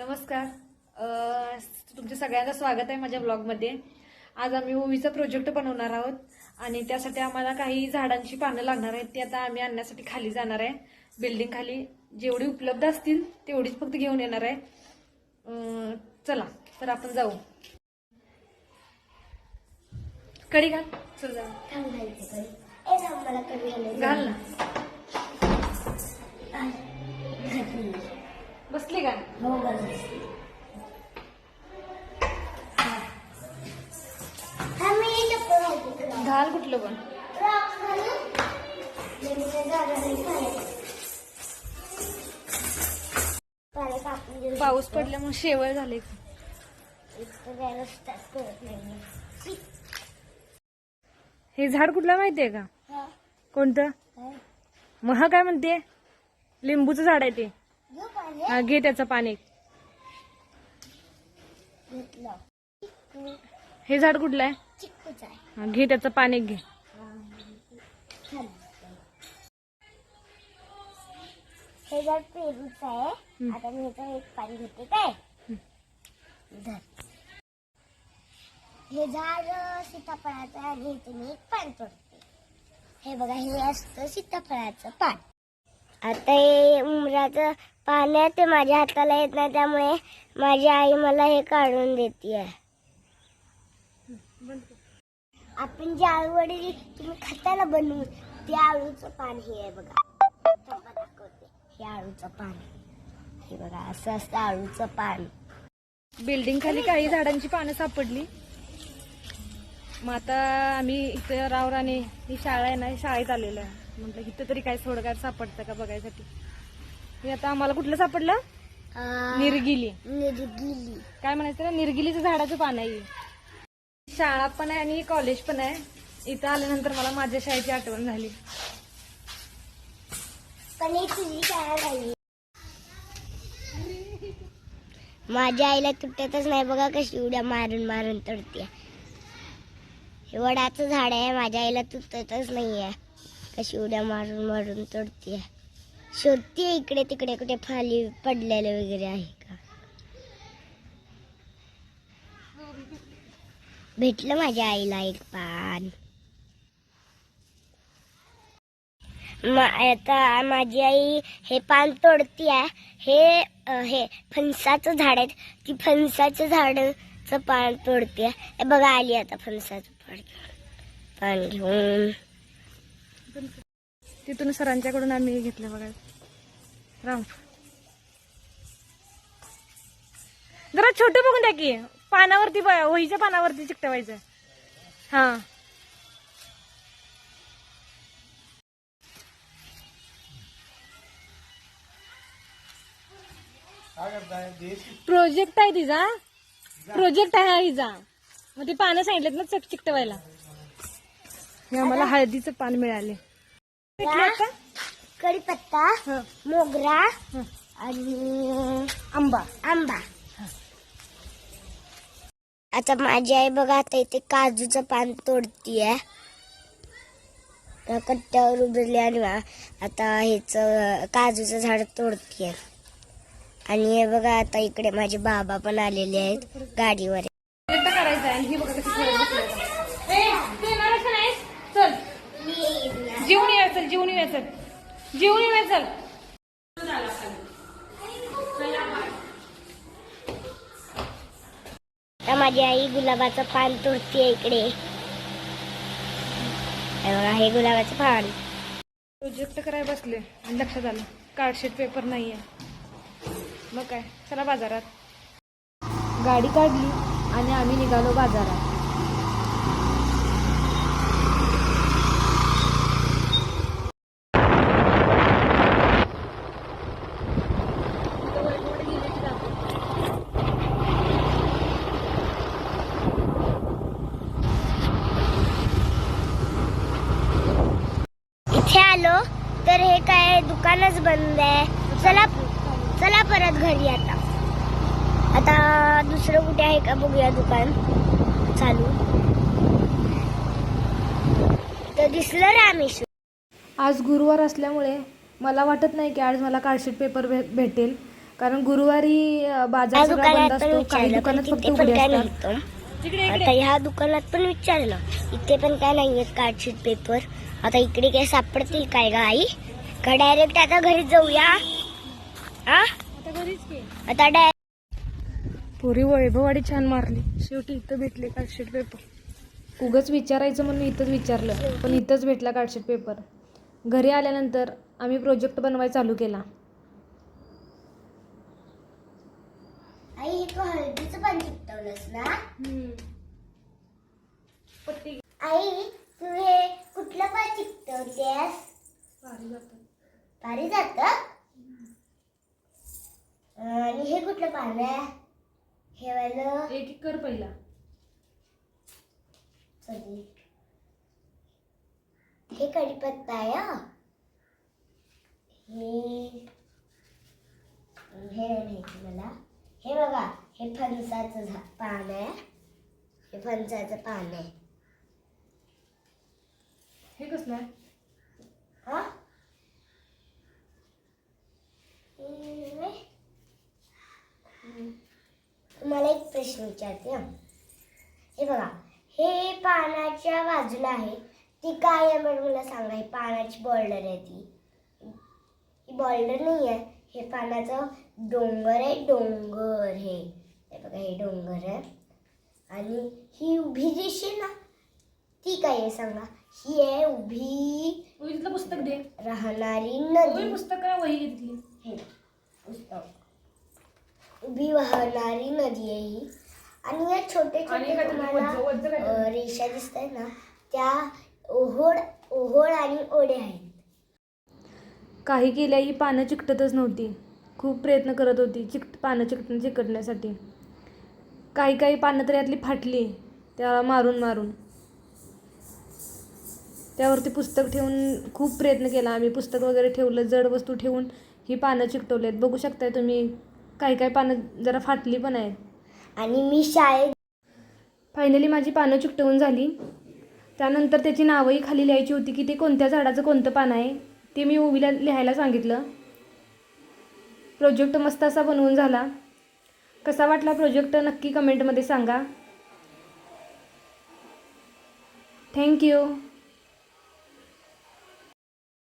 नमस्कार. अ, तुमच्या सगळ्यांचं स्वागत आहे माझ्या ब्लॉगमध्ये आज आम्ही ओवीचा प्रोजेक्ट बनवणार आहोत आणि त्यासाठी आम्हाला काही झाडांची पानं लागणार आहेत ती आता आम्ही आणण्यासाठी खाली जाणार आहे. बिल्डिंग खाली जेवढी उपलब्ध असतील तेवढीच फक्त घेऊन येणार आहे. चला तर आपण जाऊ. कडी घाल. चल जाऊ घाल ना. बसली का? हो घाल कुठलं पण. पाऊस पडल्यामुळे शेवळ झाले. हे झाड कुठलं माहितीये का? कोणतं? काय? मग हा काय म्हणते? लिंबूचं झाड आहे ते. हा घे त्याचं पाणी. घेतलं हे झाड कुठलं आहे? चिक्कूच आहे हा, घे त्याचं पाणी घे. हे झाड पेरूच आहे आता मी एक पान घेते काय? धर. हे झाड अं, सीताफळाचं आहे आणि इथे मी एक पान तोडते. हे बघा हे असतं सीताफळाचं पान. आता हे उमराचं पान आहे ते माझ्या हाताला येत नाही त्यामुळे माझी आई मला हे काढून देते आपण जे आळूवडी तुम्ही खाता ना ते आळूचं पान हे आहे बघा. दाखवते हे आळूचं पान. हे बघा असं असतं आळूचं पान. बिल्डिंग खाली काही झाडांची पानं सापडली. मग आता आम्ही इथं रावराने ही शाळा आहे ना शाळेत आलेलो आहे. म्हटलं इथं तरी काय थोडं सापडतं का बघायसाठी? हे आता आम्हाला कुठलं सापडलं? निर्गिली. निर्गिली. काय म्हणायचं ना निर्गिलीचं झाडाचं पान आहे. शाळा पण आहे आणि कॉलेज पण आहे. इथं आल्यानंतर मला माझ्या शाळेची आठवण झाली. पण तुझी शाळा माझ्या आईला तुटतच नाही बघा कशी उड्या मारून मारून तोडते हे वडाचं झाड आहे माझ्या आईला तुटतच नाहीये. कशी उड्या मारून मारून तोडते शोधते इकडे तिकडे कुठे फाली पडलेले वगैरे आहे का? भेटलं माझ्या आईला एक पान. आता माझी आई हे पान तोडती आहे हे अ, हे फणसाचं झाड आहे ती फणसाचं झाडचं पान तोडते आहे बघा आली आता फणसाचं पान. पान घेऊन. तिथून सरांच्याकडून आम्ही घेतलं बघा. राम. जरा छोटं बघून द्या की पानावरती वहीच्या पानावरती चिकटवायचं. हा. प्रोजेक्ट आहे तिचा. प्रोजेक्ट आहे हिचा. मग ते पानं सांगितलेत ना चिकटवायला. हे आम्हाला हळदीचं पान मिळाले. कढीपत्ता मोगरा. आणि आंबा. आंबा. आता माझी आई बघा आता इथे काजूचं पान तोडतीये. त्या कट्ट्यावर उभरली आणि आता हेच काजूचं झाड तोडतीये. आणि हे बघा आता इकडे माझे बाबा पण आलेले आहेत गाडीवर. करायचं आहे आणि ही बघा कशी खेळत बसली आता. ए, तू येणार आहेस का नाहीस? चल जेवून ये चल जेवून ये चल जेवून ये चल आता माझी आई गुलाबाचं पान तोडतीये इकडे. हे बघा हे गुलाबाचं पान. प्रोजेक्ट करायला बसले आणि लक्षात आलं कार्डशीट पेपर नाहीये. मग काय? चला बाजारात. गाडी काढली आणि आम्ही निघालो बाजारात इथे आलो तर हे काय दुकानच बंद आहे. चला चला परत घरी आता. आता दुसरं कुठे आहे का बघूया दुकान? चालू. तर दिसलं रामेश्वर आज गुरुवार असल्यामुळे मला वाटत नाही की आज मला कार्डशीट पेपर भेटेल. कारण गुरुवारी बाजार बंद असतो. काही दुकानात फक्त उघडे असतात. आता ह्या दुकानात पण विचारलं. इथे पण काय नाहीये कार्डशीट पेपर. आता इकडे काय सापडतील काय गा आई? का डायरेक्ट आता घरी जाऊया? आ? आता डायरेक्ट पुरी वैभववाडी छान मारली. शेवटी इथं भेटले कार्डशीट पेपर. उगच विचारायचं म्हणून इथंच विचारलं. पण इथंच भेटला कार्डशीट पेपर. घरी आल्यानंतर आम्ही प्रोजेक्ट बनवायला चालू केला. आई हे तू हळदीचं पण चिकटवलंस ना? आई तू हे कुठलं पण चिकटवतेस पारिजात आणि हे कुठलं पान आहे? हे वालं? एक एक कर पहिला. सॉरी हे कढीपत्ता आहे हा. हे हे नाही माहिती मला. हे बघा हे फणसाचं पान आहे. हे फणसाचं पान आहे. हे कसलं आहे? हा. तुम्हाला एक प्रश्न विचारते हं. हे बघा हे पानाच्या बाजूला आहे. ती काय आहे? मला सांगा ही पानाची बॉर्डर आहे ती. ही बॉर्डर नाही आहे हे पानाचं डोंगर आहे डोंगर हे. हे बघा हे डोंगर आहे. आणि ही उभी दिसते ना ती काय आहे सांगा? ही आहे उभी तिथलं पुस्तक दे. राहणारी नदी. पुस्तक वही घेतली हे पुस्तक. उभी वाहणारी नदी आहे ही. आणि या छोटे छोटे तुम्हाला रेषा दिसत आहेत ना त्या ओहोळ ओहोळ आणि ओढे आहेत. काही केल्या ही पानं चिकटतच नव्हती. खूप प्रयत्न करत होती चिकट पानं चिकट चिकटण्यासाठी. काही काही पानं तर यातली फाटली त्या मारून मारून. त्यावरती पुस्तक ठेवून खूप प्रयत्न केला. आम्ही पुस्तक वगैरे ठेवलं जड वस्तू ठेवून ही पानं चिकटवलेत. बघू शकताय तुम्ही काही काही पानं जरा फाटली पण आहेत. आणि मी शाळेत फायनली माझी पानं चिकटवून झाली. त्यानंतर त्याची नावंही खाली लिहायची होती की ते कोणत्या झाडाचं कोणतं पान आहे? ते मी ओवीला लिहायला सांगितलं. प्रोजेक्ट मस्त असा बनवून झाला. कसा वाटला प्रोजेक्ट नक्की कमेंटमध्ये सांगा. थँक्यू